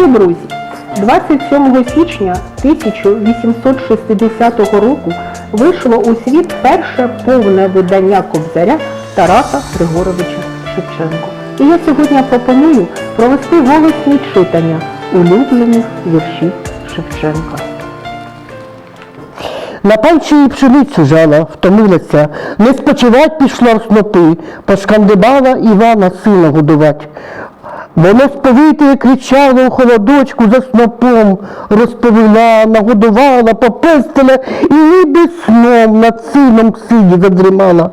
Любі друзі, 27 січня 1860 року вийшло у світ перше повне видання Кобзаря Тараса Григоровича Шевченко. І я сьогодні пропоную провести голосні читання улюблених віршів Шевченка. На панчі пшеницю жала, втомилася, не спочивать пішла в снопи, пошкандибала Івана сина годувать. Воно сповите кричало у холодочку за снопом, розповіла, нагодувала, попестила і ніби сном над сином сиді задрімала.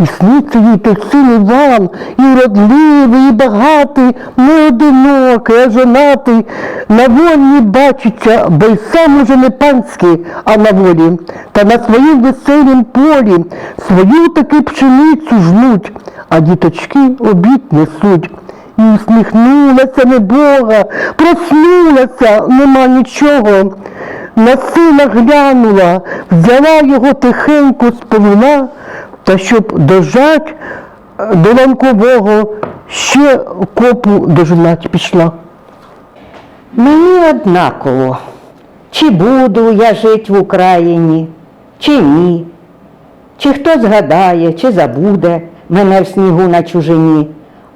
І сниться їй той син Іван, і вродливий, і багатий, не одинокий, а жонатий, на вольні бачиться, бо й сам уже не панський, а на волі, та на своїм веселім полі свою таки пшеницю жнуть, а діточки обід несуть. І усміхнулася небога, проснулася, нема нічого. На сина глянула, взяла його тихенько сповіла, та щоб дожать е, до ланкового, ще копу дожинать пішла. Мені однаково, чи буду я жить в Україні, чи ні, чи хто згадає, чи забуде мене в снігу на чужині,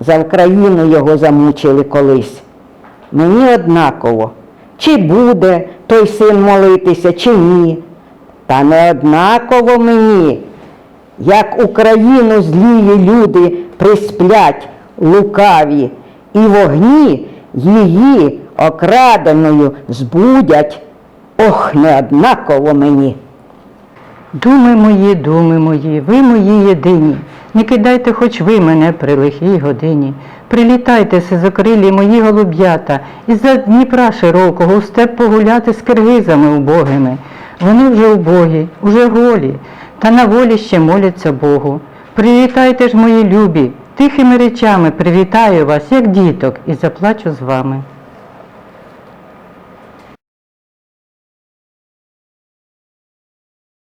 За Україну його замучили колись. Мені однаково, чи буде той син молитися, чи ні. Та не однаково мені, як Україну злії люди присплять лукаві, і вогні її окраденою збудять. Ох, не однаково мені. Думи мої, думи мої, ви мої єдині. Не кидайте хоч ви мене при лихій годині. Прилітайте, сизокрилі мої голуб'ята, із за Дніпра широкого у степ погуляти з киргизами убогими. Вони вже убогі, уже голі, та на волі ще моляться Богу. Привітайте ж, мої любі, тихими речами привітаю вас, як діток, і заплачу з вами.